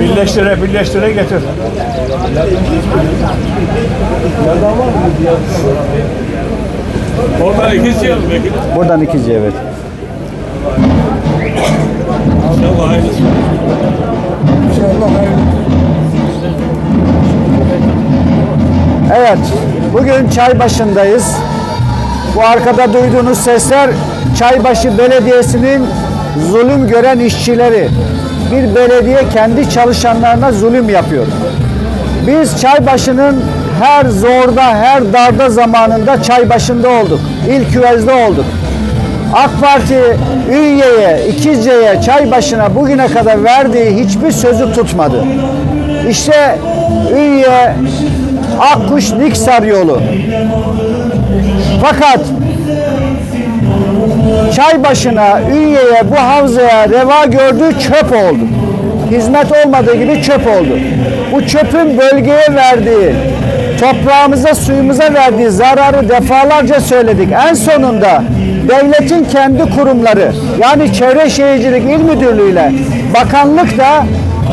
Birleştire birleştire getir. Oradan iki şey alın belki. Buradan ikinci evet. İnşallah hayırlısı. Evet, bugün Çaybaşı'ndayız. Bu arkada duyduğunuz sesler Çaybaşı Belediyesi'nin zulüm gören işçileri. Bir belediye kendi çalışanlarına zulüm yapıyor. Biz Çaybaşı'nın her zorda, her darda zamanında Çaybaşı'nda olduk. İlk üvezde olduk. AK Parti Ünye'ye, İkizce'ye, Çaybaşı'na bugüne kadar verdiği hiçbir sözü tutmadı. İşte Ünye, Akkuş, Niksar yolu. Fakat Çaybaşı'na, Ünye'ye, bu havzaya reva gördüğü çöp oldu. Hizmet olmadığı gibi çöp oldu. Bu çöpün bölgeye verdiği, toprağımıza, suyumuza verdiği zararı defalarca söyledik. En sonunda devletin kendi kurumları, yani Çevre Şehircilik İl Müdürlüğü ile bakanlık da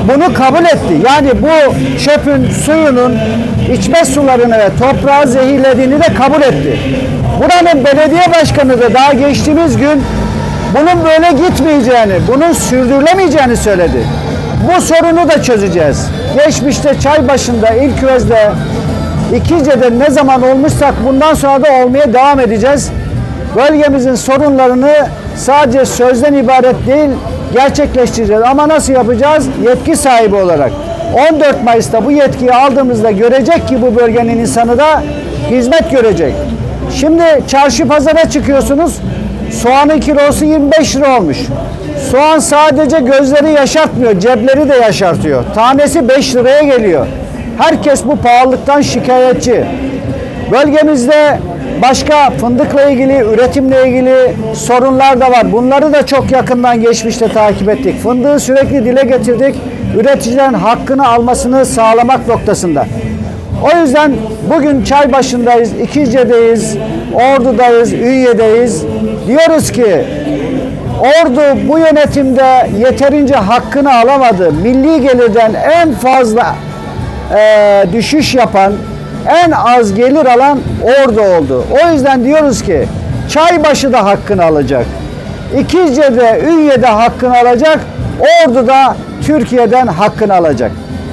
bunu kabul etti. Yani bu çöpün suyunun içme sularını ve toprağı zehirlediğini de kabul etti. Buranın belediye başkanı da daha geçtiğimiz gün bunun böyle gitmeyeceğini, bunun sürdürülemeyeceğini söyledi. Bu sorunu da çözeceğiz. Geçmişte Çaybaşı'nda, İlköz'de, İkice'de ne zaman olmuşsak bundan sonra da olmaya devam edeceğiz. Bölgemizin sorunlarını sadece sözden ibaret değil, gerçekleştireceğiz. Ama nasıl yapacağız? Yetki sahibi olarak. 14 Mayıs'ta bu yetkiyi aldığımızda görecek ki bu bölgenin insanı da hizmet görecek. Şimdi çarşı pazara çıkıyorsunuz. Soğanın kilosu 25 lira olmuş. Soğan sadece gözleri yaşartmıyor, cepleri de yaşartıyor. Tanesi 5 liraya geliyor. Herkes bu pahalılıktan şikayetçi. Bölgemizde başka fındıkla ilgili, üretimle ilgili sorunlar da var. Bunları da çok yakından geçmişte takip ettik. Fındığı sürekli dile getirdik. Üreticilerin hakkını almasını sağlamak noktasında. O yüzden bugün Çaybaşı'ndayız, İkizce'deyiz, Ordu'dayız, Ünye'deyiz. Diyoruz ki Ordu bu yönetimde yeterince hakkını alamadı. Milli gelirden en fazla e, düşüş yapan, en az gelir alan Ordu oldu. O yüzden diyoruz ki Çaybaşı da hakkını alacak. İkizce'de, Ünye'de hakkını alacak. Ordu da Türkiye'den hakkını alacak.